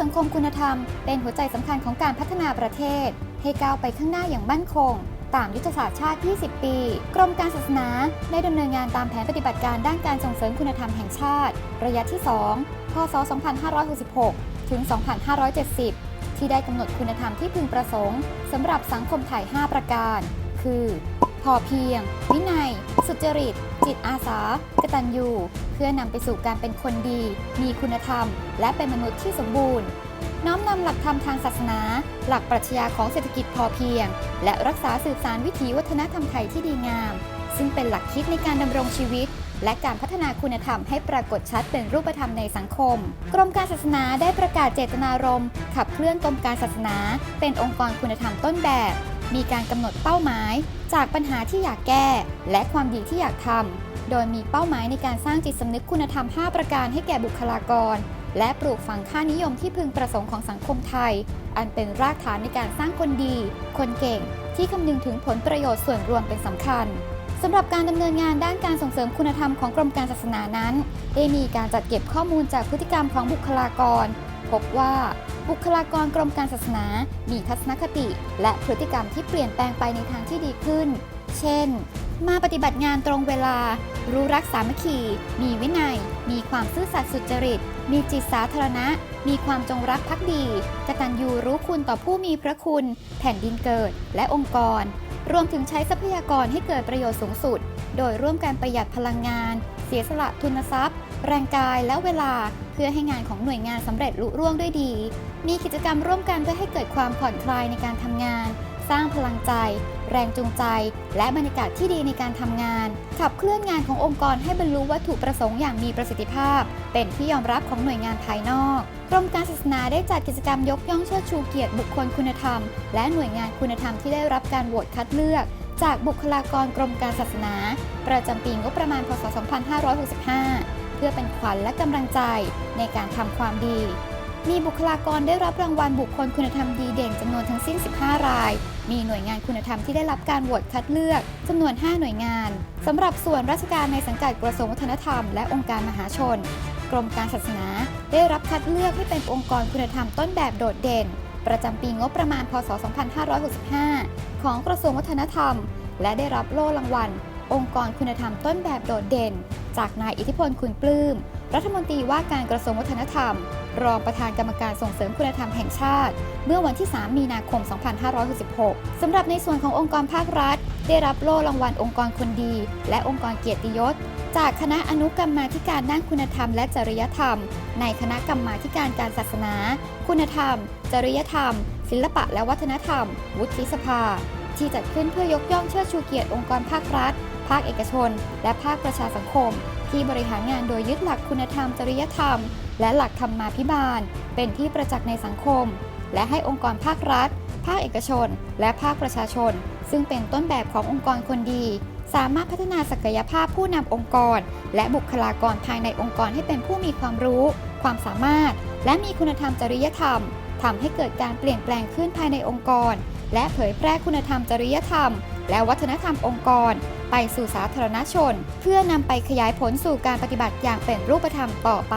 สังคมคุณธรรม เป็นหัวใจสำคัญของการพัฒนาประเทศ ให้ก้าวไปข้างหน้าอย่างมั่นคง ตามยุทธศาสตร์ชาติ 20 ปี กรมการศาสนาได้ดำเนินงานตามแผนปฏิบัติการด้านการส่งเสริมคุณธรรมแห่งชาติ ระยะที่ 2 พศ 2566 ถึง 2570 ที่ได้กำหนดคุณธรรมที่พึงประสงค์สำหรับสังคมไทย 5 ประการ คือ พอเพียง วินัย สุจริต จิตอาสา กตัญญูเพื่อนำไปสู่การเป็นคนดี มีคุณธรรม และเป็นมนุษย์ที่สมบูรณ์ น้อมนำหลักธรรมทางศาสนา หลักปรัชญาของเศรษฐกิจพอเพียง และรักษาสืบสารวิถีวัฒนธรรมไทยที่ดีงาม ซึ่งเป็นหลักคิดในการดำรงชีวิต และการพัฒนาคุณธรรมให้ปรากฏชัดเป็นรูปธรรมในสังคม กรมการศาสนาได้ประกาศเจตนารมณ์ขับเคลื่อนกรมการศาสนา เป็นองค์กรคุณธรรมต้นแบบ มีการกำหนดเป้าหมาย จากปัญหาที่อยากแก้ และความดีที่อยากทำ โดยมีเป้าหมายในการสร้างจิตสำนึกคุณธรรม 5 ประการให้แก่บุคลากร และปลูกฝังค่านิยมที่พึงประสงค์ของสังคมไทย อันเป็นรากฐานในการสร้างคนดี คนเก่ง ที่คำนึงถึงผลประโยชน์ส่วนรวมเป็นสำคัญสำหรับการดำเนินงานด้านการส่งเสริมคุณธรรมของกรมการศาสนานั้น ได้มีการจัดเก็บข้อมูลจากพฤติกรรมของบุคลากร พบว่า บุคลากรกรมการศาสนา มีทัศนคติ และพฤติกรรมที่เปลี่ยนแปลงไปในทางที่ดีขึ้น เช่น มาปฏิบัติงานตรงเวลา รู้รักสามัคคี มีวินัย มีความซื่อสัตย์สุจริต มีจิตสาธารณะ มีความจงรักภักดี กตัญญูรู้คุณต่อผู้มีพระคุณ แผ่นดินเกิด และองค์กร รวมถึงใช้ทรัพยากรให้เกิดประโยชน์สูงสุด โดยร่วมกันประหยัดพลังงาน เสียสละทุนทรัพย์ แรงกายและเวลาเพื่อให้งานของหน่วยงานสำเร็จลุล่วงด้วยดี มีกิจกรรมร่วมกันเพื่อให้เกิดความผ่อนคลายในการทำงาน สร้างพลังใจ แรงจูงใจ และบรรยากาศที่ดีในการทำงาน ขับเคลื่อนงานขององค์กรให้บรรลุวัตถุประสงค์อย่างมีประสิทธิภาพ เป็นที่ยอมรับของหน่วยงานภายนอกกรมการศาสนาได้จัดกิจกรรมยกย่องเชิดชูเกียรติบุคคลคุณธรรม และหน่วยงานคุณธรรมที่ได้รับการโหวตคัดเลือกจากบุคลากรกรมการศาสนา ประจำปีงบประมาณ พศ 2565 เพื่อเป็นขวัญและกำลังใจในการทำความดี มีบุคลากรได้รับรางวัลบุคคลคุณธรรมดีเด่นจำนวนทั้งสิ้น 15 ราย มีหน่วยงานคุณธรรมที่ได้รับการโหวตคัดเลือกจำนวน 5 หน่วยงานสำหรับส่วนราชการในสังกัดกระทรวงวัฒนธรรมและองค์การมหาชน กรมการศาสนาได้รับคัดเลือกให้เป็นองค์กรคุณธรรมต้นแบบโดดเด่น ประจำปีงบประมาณ พศ 2565 ของกระทรวงวัฒนธรรม และได้รับโล่รางวัลองค์กรคุณธรรมต้นแบบโดดเด่น จากนายอิทธิพลคุณปลื้ม รัฐมนตรีว่าการกระทรวงวัฒนธรรม รองประธานกรรมการส่งเสริมคุณธรรมแห่งชาติ เมื่อวันที่ 3 มีนาคม 2566 สำหรับในส่วนขององค์กรภาครัฐ ได้รับโล่รางวัลองค์กรคนดี และองค์กรเกียรติยศ จากคณะอนุกรรมาธิการด้านคุณธรรมและจริยธรรม ในคณะกรรมาธิการการศาสนา คุณธรรม จริยธรรม ศิลปะและวัฒนธรรม วุฒิสภา ที่จัดขึ้นเพื่อยกย่องเชิดชูเกียรติองค์กรภาครัฐ ภาคเอกชน และภาคประชาสังคม ที่บริหารงานโดยยึดหลักคุณธรรมจริยธรรม และหลักธรรมาภิบาล เป็นที่ประจักษ์ในสังคม และให้องค์กรภาครัฐ ภาคเอกชน และภาคประชาชน ซึ่งเป็นต้นแบบขององค์กรคนดี สามารถพัฒนาศักยภาพผู้นำองค์กร และบุคลากรภายในองค์กรให้เป็นผู้มีความรู้ ความสามารถ และมีคุณธรรมจริยธรรมทำให้เกิดการเปลี่ยนแปลงขึ้นภายในองค์กร และเผยแพร่คุณธรรมจริยธรรม และวัฒนธรรมองค์กร ไปสู่สาธารณชน เพื่อนำไปขยายผลสู่การปฏิบัติอย่างเป็นรูปธรรมต่อไป